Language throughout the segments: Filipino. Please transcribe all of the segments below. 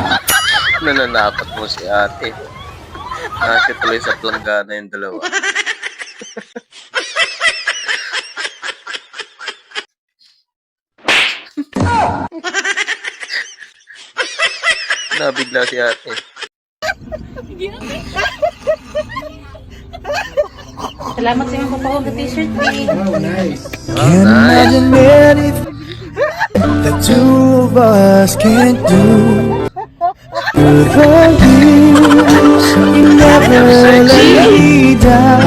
Nananapat mo si ate. Nakasi tuloy sa planggana yung dalawa. Nabigla si ate. Salamat sa iyong papawag na t-shirt, babe. Oh, nice. The two of us can't do. For you, you never let me down.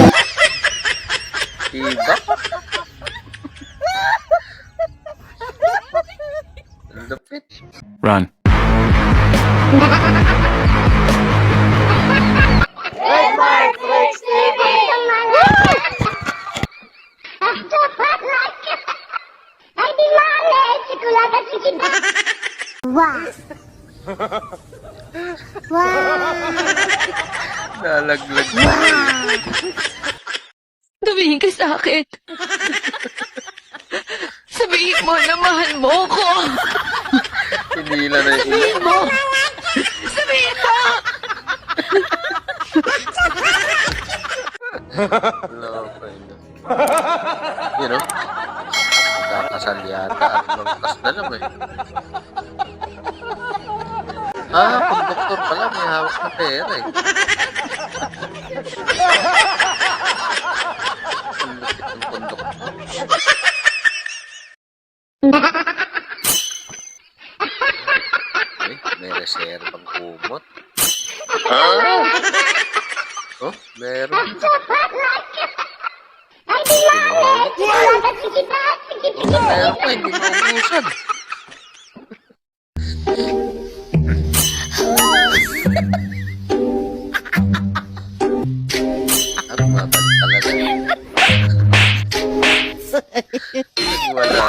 Nalaglag. Tumingin ka sa akin. Sabihin mo na mahal mo ko. Pinila na yung. Sabihin mo. Sabihin mo. Kakasal yata. Na lang eh. Ah, pag doktor pala, may hawak na pera eh. Ang lupit ng kondoktor. Ay, may reservang kumot. Ah! Oh, meron. Pinuhawak. Oh, meron pa, hindi maubusan. Ang mabal talaga. Wala.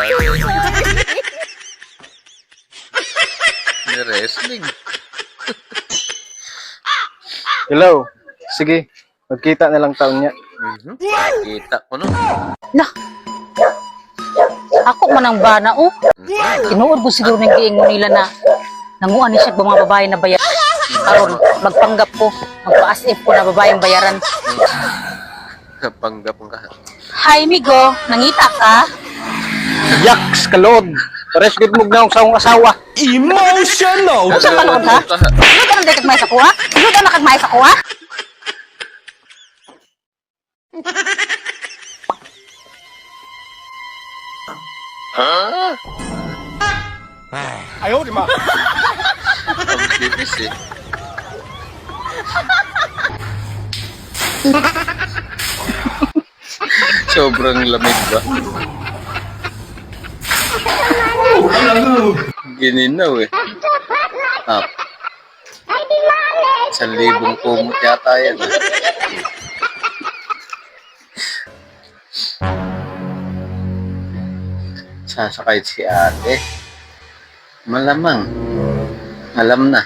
May wrestling. Hello. Sige, magkita na lang taon niya. Mhm. Kita ko no. Ako man ang bana, oh. Tinuod ko siguro ng giingon nila na nanguan ni siya ba mga babae na bayaran. Aron, magpanggap ko, magpa-as if ko na babaeng bayaran. Kapanggap ka. Hi, Migo. Nangita ka? Yaks, kalod. Pares gud mo na sa akong asawa. Emotional! Sa panood, ha? Ano ka nang dekag may sa kuha? Ano ka nakagmay sa kuha? Ang bibis eh. Sobrang lamig ba? Gininaw eh. Ah. Isang libong kumot yata yan ah. Sasakay si ate. Malamang. Alam na.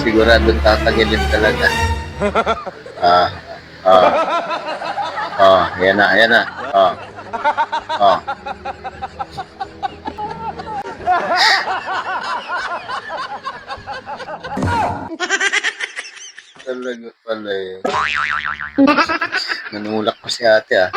Sigurado tatagilid talaga. Ah. Ah. Ah, yan na, yan na. Ah. Ah. Talaga pala eh. Nanulak pa si ate ah.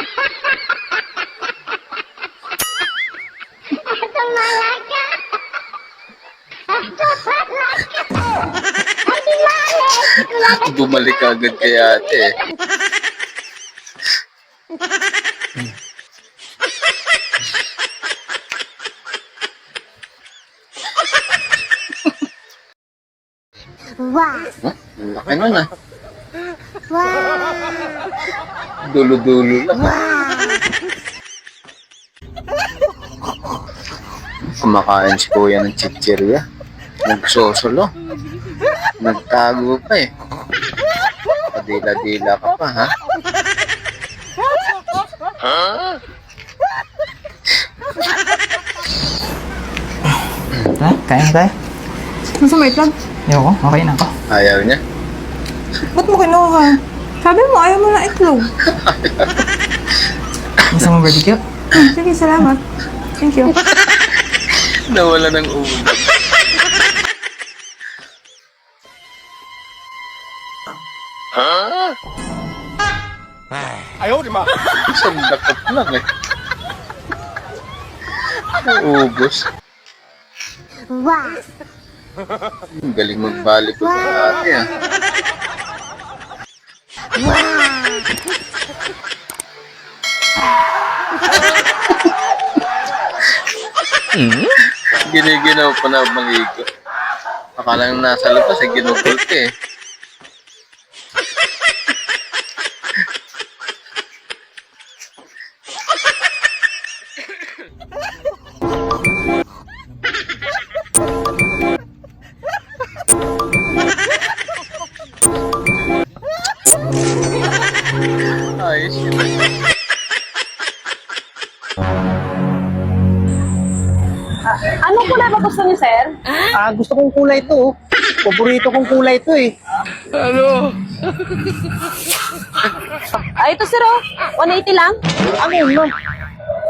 Bumalik agad kay ate eh. Huh? Laki nun ah. Dulo-dulo lang. Kumakain si kuya ng chichirya. Nagsosolo. Nagtago pa eh. Padila-dila ka pa ha? Ha? Kaya na tayo? Nasa may plug? Ayoko, okay na ako. Ayaw niya. Ba't mo kinuha? Sabi mo, ayaw mo na itlog. Gusto mo barbecue? Sige, salamat. Thank you. Nawala ng ulam. Ayaw, di ma. Isang dakot lang eh. Naubos. Ang galing magbalik ko sa ate ah. Hmm? Giniginaw pa na maligo. Akala nang nasa labas eh, ginugulti eh. Ah, gusto kong kulay to. oh. Paborito kong kulay to eh. Ah, ito, sir, oh. 180 lang. Ano no?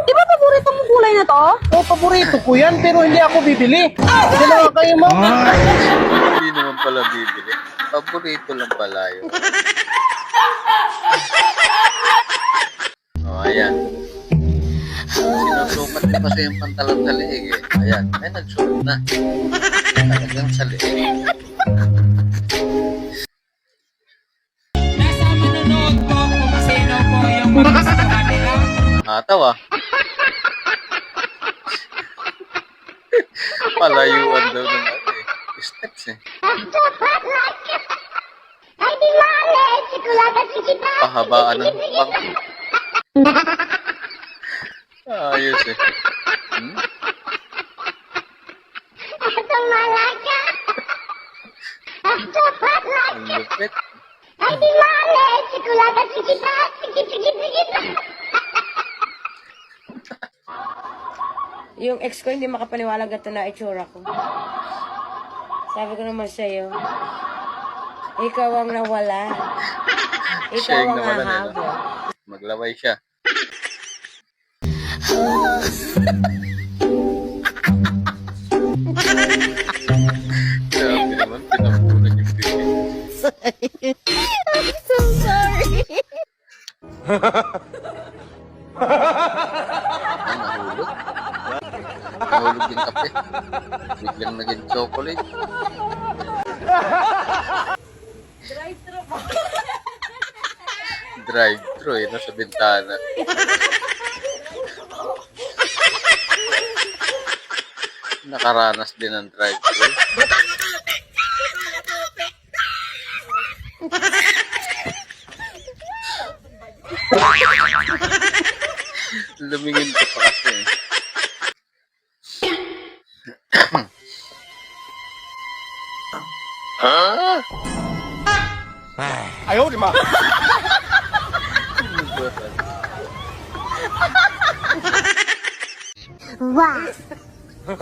Di ba paborito mong kulay na to? Oh, paborito ko yan, pero hindi ako bibili. Dalawa kayo mo. Hindi naman pala bibili. Paborito lang pala yun. Oh, ayan. Sinusukat ko kasi yung pantalon sa leeg eh. Ayan, may nagsuot na. Talagang sa leeg. Nasa manonood po kung sino po yung mag-gustuhan nila. Nakataw ah. Palayuan daw ng ano eh. Steps eh. Pahabaan ng bang. Ayos eh. Hmm? Ang lupit. Yung ex ko hindi makapaniwala gato na itsura ko. Sabi ko naman sa'yo, ikaw ang nawala. Ikaw ang hahabol. Maglaway siya. Grabe naman, pinapunan yung bibig. Ay, nahulog. Nahulog yung kape. Biglang naging chocolate. Drive-thru eh, nasa bintana. Nakaranas din ng drive-thru. Lumingin ka pa kasi. ha? Ayaw, di ma. Ano yun.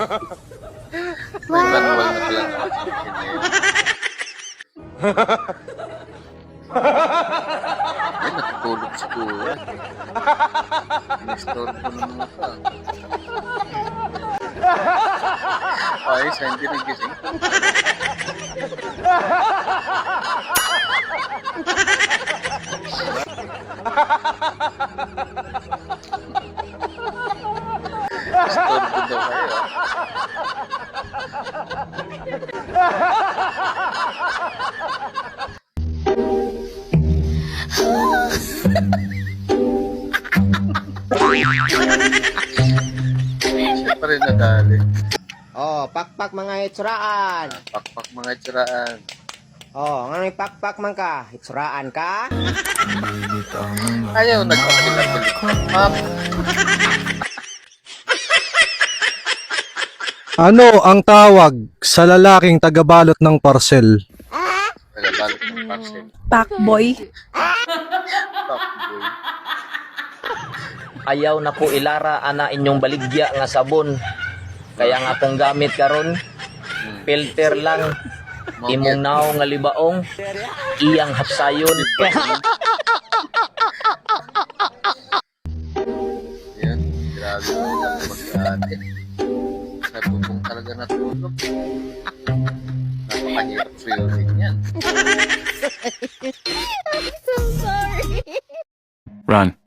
Ay, natutulog si Kuya. Inistorbo ng mukha. Ay, sa hindi nagising. Istorbo nadali. Oh, pakpak mga itsuraan. Pakpak mga tsiraan. Oh, nga may pakpak man ka. Itsuraan ka? Ayaw, nagpapalabalik. Map, Ano ang tawag sa lalaking tagabalot ng parcel? nagabalot ng parcel. Packboy. Fuckboy. ayaw na po ilara ana inyong baligya nga sabon. Kaya nga pong gamit karon filter lang imong naw nga libaong iyang hapsayon. Yan, lang mag-ate. Sa bubong talaga natulog. Napakahirap suyutin yan. Run. Run.